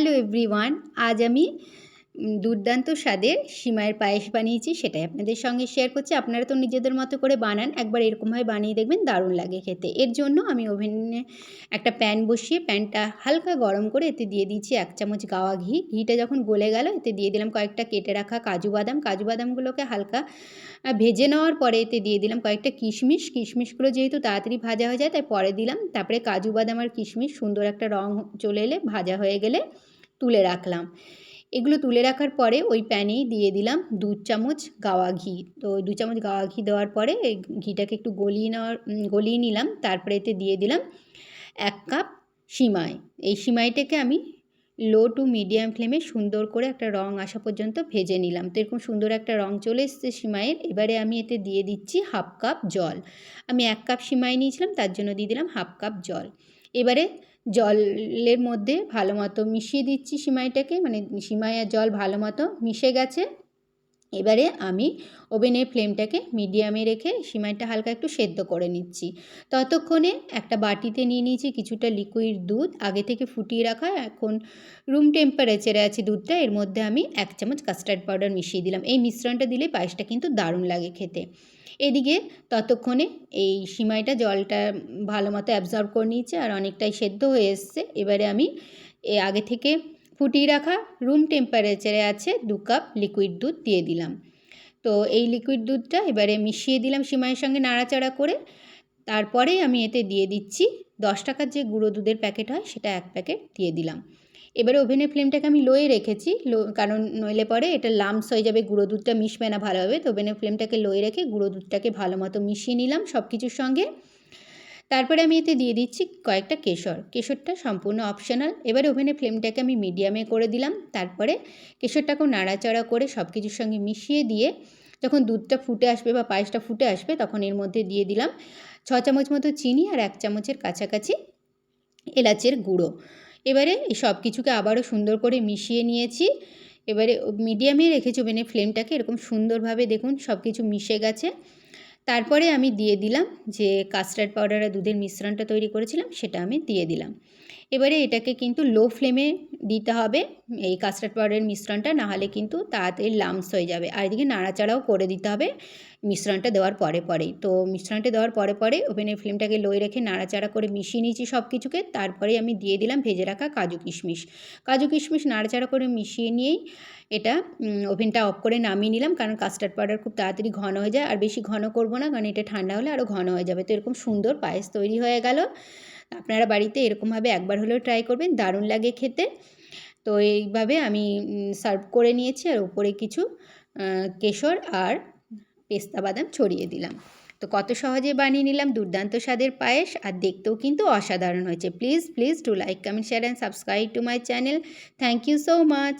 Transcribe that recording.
Hello everyone, আজ আমি দুর্দান্ত স্বাদের সিমাইয়ের পায়েস বানিয়েছি, সেটাই আপনাদের সঙ্গে শেয়ার করছি। আপনারা তো নিজেদের মতো করে বানান, একবার এরকমভাবে বানিয়ে দেখবেন, দারুণ লাগে খেতে। এর জন্য আমি ওভেনে একটা প্যান বসিয়ে প্যানটা হালকা গরম করে এতে দিয়ে দিয়েছি এক চামচ গাওয়া ঘি। ঘিটা যখন গলে গেল, এতে দিয়ে দিলাম কয়েকটা কেটে রাখা কাজু বাদাম। কাজু বাদামগুলোকে হালকা ভেজে নেওয়ার পরে এতে দিয়ে দিলাম কয়েকটা কিশমিশ। কিশমিশগুলো যেহেতু তাড়াতাড়ি ভাজা হয়ে যায়, তাই পরে দিলাম। তারপরে কাজু বাদাম আর কিশমিশ, সুন্দর একটা রং চলে এলে ভাজা হয়ে গেলে তুলে রাখলাম। এগুলো তুলে রাখার পরে ওই প্যানেই দিয়ে দিলাম দু চামচ গাওয়া ঘি। তো দু চামচ গাওয়া ঘি দেওয়ার পরে এই ঘিটাকে একটু গলিয়ে নেওয়ার গলিয়ে নিলাম। তারপরে এতে দিয়ে দিলাম এক কাপ সিমাই। এই সিমাইটাকে আমি লো টু মিডিয়াম ফ্লেমে সুন্দর করে একটা রং আসা পর্যন্ত ভেজে নিলাম। তো এরকম সুন্দর একটা রং চলে এসছে সিমাইয়ের। এবারে আমি এতে দিয়ে দিচ্ছি হাফ কাপ জল। আমি এক কাপ সিমাই নিয়েছিলাম, তার জন্য দিয়ে দিলাম হাফ কাপ জল। এবারে জলের মধ্যে ভালো মতো মিশিয়ে দিচ্ছি সিমাইটাকে মানে সিমাই আর জল ভালো মতো মিশে গেছে। এবারে আমি ওভেনের ফ্লেমটাকে মিডিয়ামে রেখে সিমাইটা হালকা একটু সেদ্ধ করে নিচ্ছি। ততক্ষণে একটা বাটিতে নিয়ে নিয়েছি কিছুটা লিকুইড দুধ। আগে থেকে ফুটিয়ে রাখা এখন রুম টেম্পারেচারে আছে দুধটা, এর মধ্যে আমি এক চামচ কাস্টার্ড পাউডার মিশিয়ে দিলাম। এই মিশ্রণটা দিলে পায়েসটা কিন্তু দারুণ লাগে খেতে। এদিকে ততক্ষণে এই সিমাইটা জলটা ভালো মতো অ্যাবজর্ব করে নিয়েছে আর অনেকটাই সেদ্ধ হয়ে এসছে। এবারে আমি এ আগে থেকে ফুটিয়ে রাখা রুম টেম্পারেচারে আছে দু কাপ লিকুইড দুধ দিয়ে দিলাম। তো এই লিকুইড দুধটা এবারে মিশিয়ে দিলাম সিমাইয়ের সঙ্গে নাড়াচাড়া করে। তারপরে আমি এতে দিয়ে দিচ্ছি দশ টাকার যে গুঁড়ো দুধের প্যাকেট হয় সেটা এক প্যাকেট দিয়ে দিলাম। এবারে ওভেনের ফ্লেমটাকে আমি লোয়ে রেখেছি লো কারণ নইলে পরে এটা লামস হয়ে যাবে, গুঁড়ো দুধটা মিশবে না ভালোভাবে। তো ওভেনের ফ্লেমটাকে লোয়ে রেখে গুঁড়ো দুধটাকে ভালো মতো মিশিয়ে নিলাম সব কিছুর সঙ্গে। তারপরে আমি এতে দিয়ে দিচ্ছি কয়েকটা কেশর। কেশরটা সম্পূর্ণ অপশনাল এবারে ওভেনের ফ্লেমটাকে আমি মিডিয়ামে করে দিলাম। তারপরে কেশরটাকেও নাড়াচাড়া করে সব কিছুর সঙ্গে মিশিয়ে দিয়ে যখন দুধটা ফুটে আসবে বা পায়েসটা ফুটে আসবে তখন এর মধ্যে দিয়ে দিলাম ছ চামচ মতো চিনি আর এক চামচের কাছাকাছি এলাচের গুঁড়ো। এবারে এই সব কিছুকে আবারও সুন্দর করে মিশিয়ে নিয়েছি। এবারে মিডিয়ামে রেখেছি ওভেনের ফ্লেমটাকে এরকম সুন্দরভাবে দেখুন সব কিছু মিশে গেছে। তারপরে আমি দিয়ে দিলাম যে কাস্টার্ড পাউডার আর দুধের মিশ্রণটা তৈরি করেছিলাম, সেটা আমি দিয়ে দিলাম। এবারে এটাকে কিন্তু লো ফ্লেমে দিতে হবে, এই কাস্টার্ড পাউডারের মিশ্রণটা, নাহলে কিন্তু তাড়াতাড়ি লামস হয়ে যাবে। আর এদিকে নাড়াচাড়াও করে দিতে হবে মিশ্রণটা দেওয়ার পরে পরেই। তো মিশ্রণটা দেওয়ার পরে পরে ওভেনের ফ্লেমটাকে লোয়ে রেখে নাড়াচাড়া করে মিশিয়ে নিয়েছি সব কিছুকে তারপরে আমি দিয়ে দিলাম ভেজে রাখা কাজু কিশমিশ। কাজু কিশমিশ নাড়াচাড়া করে মিশিয়ে নিয়েই এটা ওভেনটা অফ করে নামিয়ে নিলাম, কারণ কাস্টার্ড পাউডার খুব তাড়াতাড়ি ঘন হয়ে যায়, আর বেশি ঘন করব না, কারণ এটা ঠান্ডা হলে আরও ঘন হয়ে যাবে। তো এরকম সুন্দর পায়েস তৈরি হয়ে গেল। আপনারা বাড়িতে এরকমভাবে একবার হলেও ট্রাই করবেন, দারুণ লাগে খেতে। তো এইভাবে আমি সার্ভ করে নিয়েছি আর উপরে কিছু কেশর আর পেস্তা বাদাম ছড়িয়ে দিলাম। তো কত সহজে বানিয়ে নিলাম, দুর্দান্ত স্বাদের পায়েস আর দেখতেও কিন্তু অসাধারণ হয়েছে। Please please to like comment share and subscribe to my channel thank you so much